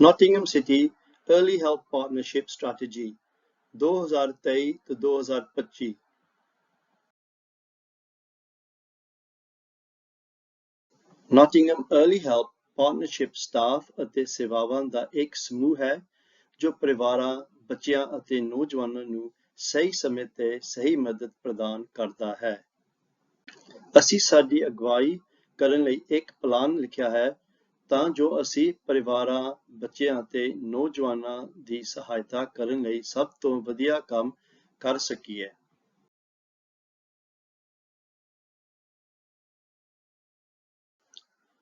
Nottingham City Early Help Partnership Strategy 2023-2025 Nottingham Early Help partnership staff ਅਤੇ ਸੇਵਾਵਾਂ ਦਾ ਇੱਕ ਸਮੂਹ ਹੈ ਜੋ ਪਰਿਵਾਰਾਂ, ਬੱਚਿਆਂ ਅਤੇ ਨੌਜਵਾਨਾਂ ਨੂੰ ਸਹੀ ਸਮੇਂ ਤੇ ਸਹੀ ਮਦਦ ਪ੍ਰਦਾਨ ਕਰਦਾ ਹੈ। ਅਸੀਂ ਸਾਡੀ ਅਗਵਾਈ ਕਰਨ ਲਈ ਇੱਕ ਪਲਾਨ ਲਿਖਿਆ ਹੈ ਤਾਂ ਜੋ ਅਸੀਂ ਪਰਿਵਾਰਾਂ, ਬੱਚਿਆਂ ਅਤੇ ਨੌਜਵਾਨਾਂ ਦੀ ਸਹਾਇਤਾ ਕਰਨ ਲਈ ਸਭ ਤੋਂ ਵਧੀਆ ਕੰਮ ਕਰ ਸਕੀਏ।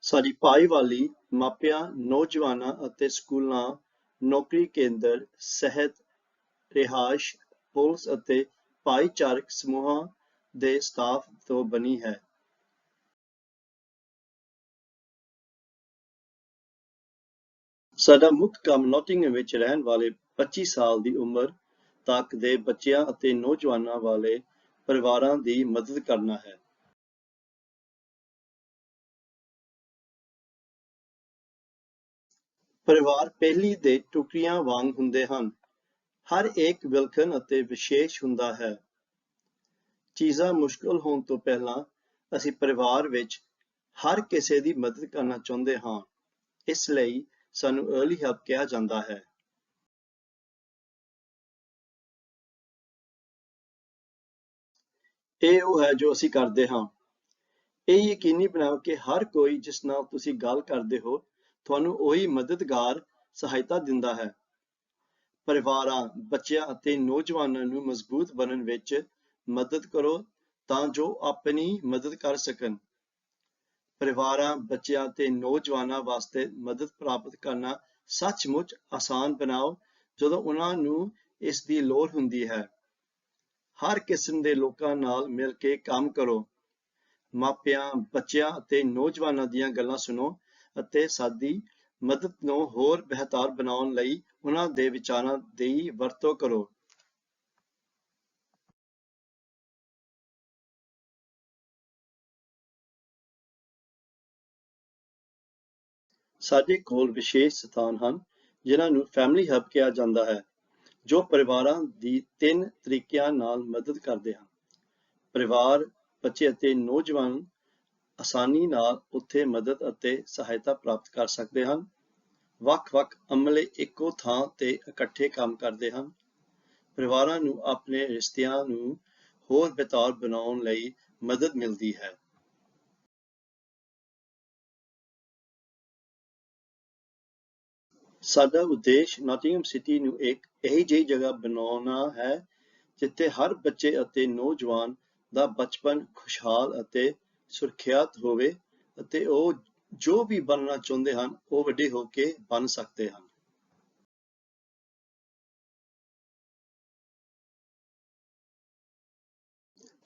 ਸਾਡੀ ਭਾਈਵਾਲੀ ਮਾਪਿਆਂ, ਨੌਜਵਾਨਾਂ ਅਤੇ ਸਕੂਲਾਂ, ਨੌਕਰੀ ਕੇਂਦਰ, ਸਿਹਤ, ਰਿਹਾਇਸ਼, ਪੁਲਿਸ ਅਤੇ ਭਾਈਚਾਰਕ ਸਮੂਹਾਂ ਦੇ ਸਟਾਫ ਤੋਂ ਬਣੀ ਹੈ। ਸਾਡਾ ਮੁੱਖ ਕੰਮ ਨੌਟਿੰਘਮ ਵਿੱਚ ਰਹਿਣ ਵਾਲੇ 25 ਸਾਲ ਦੀ ਉਮਰ ਤੱਕ ਦੇ ਬੱਚਿਆਂ ਅਤੇ ਨੌਜਵਾਨਾਂ ਵਾਲੇ ਪਰਿਵਾਰਾਂ ਦੀ ਮਦਦ ਕਰਨਾ ਹੈ। ਪਰਿਵਾਰ ਪਹਿਲੀ ਦੇ ਟੁਕੜਿਆਂ ਵਾਂਗ ਹੁੰਦੇ ਹਨ। ਹਰ ਇੱਕ ਵਿਲੱਖਣ ਅਤੇ ਵਿਸ਼ੇਸ਼ ਹੁੰਦਾ ਹੈ। ਚੀਜ਼ਾਂ ਮੁਸ਼ਕਲ ਹੋਣ ਤੋਂ ਪਹਿਲਾਂ ਅਸੀਂ ਪਰਿਵਾਰ ਵਿੱਚ ਹਰ ਕਿਸੇ ਦੀ ਮਦਦ ਕਰਨਾ ਚਾਹੁੰਦੇ ਹਾਂ। ਇਸ ਲਈ ਸਾਨੂੰ ਅਰਲੀ ਹੈਲਪ ਕਿਹਾ ਜਾਂਦਾ ਹੈ। ਇਹ ਉਹ ਹੈ ਜੋ ਅਸੀਂ ਕਰਦੇ ਹਾਂ। ਇਹ ਯਕੀਨੀ ਬਣਾਓ ਕਿ ਹਰ ਕੋਈ ਜਿਸ ਨਾਲ ਤੁਸੀਂ ਗੱਲ ਕਰਦੇ ਹੋ ਤੁਹਾਨੂੰ ਉਹੀ ਮਦਦਗਾਰ ਸਹਾਇਤਾ ਦਿੰਦਾ ਹੈ। ਪਰਿਵਾਰਾਂ, ਬੱਚਿਆਂ ਅਤੇ ਨੌਜਵਾਨਾਂ ਨੂੰ ਮਜ਼ਬੂਤ ਬਣਨ ਵਿੱਚ ਮਦਦ ਕਰੋ ਤਾਂ ਜੋ ਆਪਣੀ ਮਦਦ ਕਰ ਸਕਣ। ਪਰਿਵਾਰਾਂ, ਬੱਚਿਆਂ ਤੇ ਨੌਜਵਾਨਾਂ ਵਾਸਤੇ ਮਦਦ ਪ੍ਰਾਪਤ ਕਰਨਾ ਸੱਚਮੁੱਚ ਆਸਾਨ ਬਣਾਓ ਜਦੋਂ ਉਹਨਾਂ ਨੂੰ ਇਸ ਦੀ ਲੋੜ ਹੁੰਦੀ ਹੈ। ਹਰ ਕਿਸਮ ਦੇ ਲੋਕਾਂ ਨਾਲ ਮਿਲ ਕੇ ਕੰਮ ਕਰੋ। ਮਾਪਿਆਂ, ਬੱਚਿਆਂ ਅਤੇ ਨੌਜਵਾਨਾਂ ਦੀਆਂ ਗੱਲਾਂ ਸੁਣੋ ਅਤੇ ਸਾਡੀ ਮਦਦ ਨੂੰ ਹੋਰ ਬਿਹਤਰ ਬਣਾਉਣ ਲਈ ਉਹਨਾਂ ਦੇ ਵਿਚਾਰਾਂ ਦੀ ਵਰਤੋਂ ਕਰੋ। ਸਾਡੇ ਕੋਲ ਵਿਸ਼ੇਸ਼ ਸਥਾਨ ਹਨ ਜਿਨ੍ਹਾਂ ਨੂੰ ਫੈਮਿਲੀ ਹੱਬ ਕਿਹਾ ਜਾਂਦਾ ਹੈ ਜੋ ਪਰਿਵਾਰਾਂ ਦੀ ਤਿੰਨ ਤਰੀਕਿਆਂ ਨਾਲ ਮਦਦ ਕਰਦੇ ਹਨ। ਪਰਿਵਾਰ, ਬੱਚੇ ਅਤੇ ਨੌਜਵਾਨ ਆਸਾਨੀ ਨਾਲ ਉੱਥੇ ਮਦਦ ਅਤੇ ਸਹਾਇਤਾ ਪ੍ਰਾਪਤ ਕਰ ਸਕਦੇ ਹਨ। ਵੱਖ-ਵੱਖ ਅਮਲੇ ਇੱਕੋ ਥਾਂ ਤੇ ਇਕੱਠੇ ਕੰਮ ਕਰਦੇ ਹਨ। ਪਰਿਵਾਰਾਂ ਨੂੰ ਆਪਣੇ ਰਿਸ਼ਤਿਆਂ ਨੂੰ ਹੋਰ ਬਿਹਤਰ ਬਣਾਉਣ ਲਈ ਮਦਦ ਮਿਲਦੀ ਹੈ। ਸਾਡਾ ਉਦੇਸ਼ ਨੌਟਿੰਘਮ ਸਿਟੀ ਨੂੰ ਇੱਕ ਅਜਿਹੀ ਜਗ੍ਹਾ ਬਣਾਉਣਾ ਹੈ, ਜਿੱਥੇ ਹਰ ਬੱਚੇ ਅਤੇ ਨੌਜਵਾਨ ਦਾ ਬਚਪਨ ਖੁਸ਼ਹਾਲ ਅਤੇ ਸੁਰੱਖਿਅਤ ਹੋਵੇ ਅਤੇ ਉਹ ਜੋ ਵੀ ਬਣਨਾ ਚਾਹੁੰਦੇ ਹਨ, ਉਹ ਵੱਡੇ ਹੋ ਕੇ ਬਣ ਸਕਦੇ ਹਨ।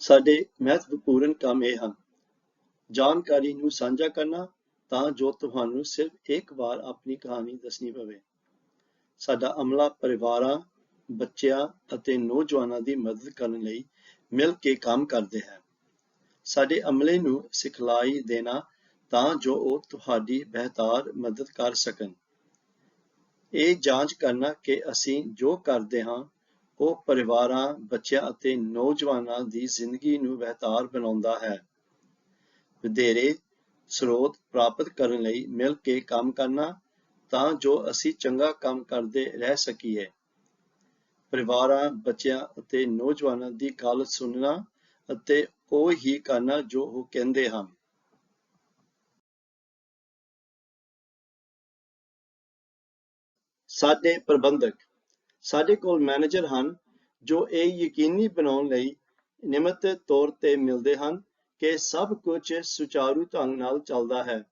ਸਾਡੇ ਮਹੱਤਵਪੂਰਨ ਕੰਮ ਇਹ ਹਨ ਜਾਣਕਾਰੀ ਨੂੰ ਸਾਂਝਾ ਕਰਨਾ ਤਾਂ ਜੋ ਤੁਹਾਨੂੰ ਸਿਰਫ ਇੱਕ ਵਾਰ ਆਪਣੀ ਕਹਾਣੀ ਦੱਸਣੀ ਪਵੇ। ਸਾਡਾ ਅਮਲਾ ਪਰਿਵਾਰਾਂ, ਬੱਚਿਆਂ ਅਤੇ ਨੌਜਵਾਨਾਂ ਦੀ ਮਦਦ ਕਰਨ ਲਈ ਮਿਲ ਕੇ ਕੰਮ ਕਰਦੇ ਹੈ। ਸਾਡੇ ਅਮਲੇ ਨੂੰ ਸਿਖਲਾਈ ਦੇਣਾ ਤਾਂ ਜੋ ਉਹ ਤੁਹਾਡੀ ਬਿਹਤਰ ਮਦਦ ਕਰ ਸਕਣ। ਇਹ ਜਾਂਚ ਕਰਨਾ ਕਿ ਅਸੀਂ ਜੋ ਕਰਦੇ ਹਾਂ ਉਹ ਪਰਿਵਾਰਾਂ, ਬੱਚਿਆਂ ਅਤੇ ਨੌਜਵਾਨਾਂ ਦੀ ਜ਼ਿੰਦਗੀ ਨੂੰ ਬਿਹਤਰ ਬਣਾਉਂਦਾ ਹੈ। ਵਧੇਰੇ ਸਰੋਤ ਪ੍ਰਾਪਤ ਕਰਨ ਲਈ ਮਿਲ ਕੇ ਕੰਮ ਕਰਨਾ ਤਾਂ ਜੋ ਅਸੀਂ ਚੰਗਾ ਕੰਮ ਕਰਦੇ ਰਹਿ ਸਕੀਏ। ਪਰਿਵਾਰਾਂ, ਬੱਚਿਆਂ ਅਤੇ ਨੌਜਵਾਨਾਂ ਦੀ ਗੱਲ ਸੁਣਨਾ ਅਤੇ ਉਹ ਹੀ ਕਰਨਾ ਜੋ ਉਹ ਕਹਿੰਦੇ ਹਨ। ਸਾਡੇ ਪ੍ਰਬੰਧਕ ਸਾਡੇ ਕੋਲ ਮੈਨੇਜਰ ਹਨ ਜੋ ਇਹ ਯਕੀਨੀ ਬਣਾਉਣ ਲਈ ਨਿਯਮਿਤ ਤੌਰ ਤੇ ਮਿਲਦੇ ਹਨ ਕਿ ਸਭ ਕੁਝ ਸੁਚਾਰੂ ਢੰਗ ਨਾਲ ਚੱਲਦਾ ਹੈ।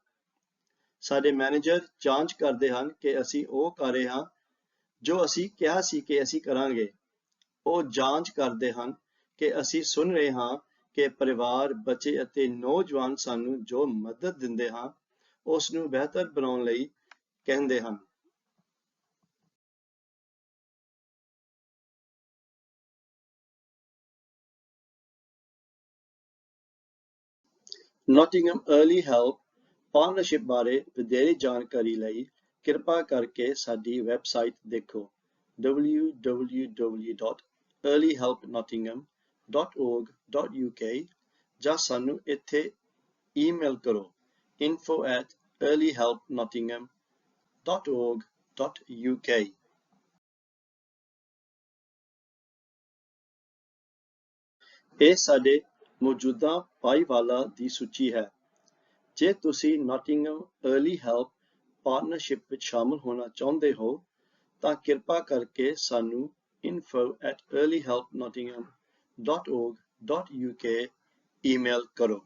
ਸਾਡੇ ਮੈਨੇਜਰ ਜਾਂਚ ਕਰਦੇ ਹਨ ਕਿ ਅਸੀਂ ਉਹ ਕਰ ਰਹੇ ਹਾਂ ਜੋ ਅਸੀਂ ਕਿਹਾ ਸੀ ਕਿ ਅਸੀਂ ਕਰਾਂਗੇ। ਉਹ ਜਾਂਚ ਕਰਦੇ ਹਨ ਕਿ ਅਸੀਂ ਸੁਣ ਰਹੇ ਹਾਂ ਕਿ ਪਰਿਵਾਰ, ਬੱਚੇ ਅਤੇ ਨੌਜਵਾਨ ਸਾਨੂੰ ਜੋ ਮਦਦ ਦਿੰਦੇ ਹਾਂ ਉਸ ਨੂੰ ਬਿਹਤਰ ਬਣਾਉਣ ਲਈ ਕਹਿੰਦੇ ਹਨ। ਨੌਟਿੰਘਮ ਅਰਲੀ ਹੈਲਪ ਪਾਰਟਨਰਸ਼ਿਪ ਬਾਰੇ ਵਧੇਰੇ ਜਾਣਕਾਰੀ ਲਈ ਕਿਰਪਾ ਕਰਕੇ ਸਾਡੀ ਵੈਬਸਾਈਟ ਦੇਖੋ www.earlyhelpnottingham.org.uk ਜਾਂ ਸਾਨੂੰ ਇੱਥੇ ਈਮੇਲ ਕਰੋ info@earlyhelpnottingham.org.uk ਇਹ ਸਾਡੇ ਮੌਜੂਦਾ ਭਾਈਵਾਲਾਂ ਦੀ ਸੂਚੀ ਹੈ। ਜੇ ਤੁਸੀਂ ਨੋਟਿੰਗਮ ਅਰਲੀ ਹੈਲਪ ਪਾਰਟਨਰਸ਼ਿਪ ਵਿੱਚ ਸ਼ਾਮਲ ਹੋਣਾ ਚਾਹੁੰਦੇ ਹੋ, ਤਾਂ ਕਿਰਪਾ ਕਰਕੇ ਸਾਨੂੰ info@earlyhelpnottingham.org.uk ਈਮੇਲ ਕਰੋ।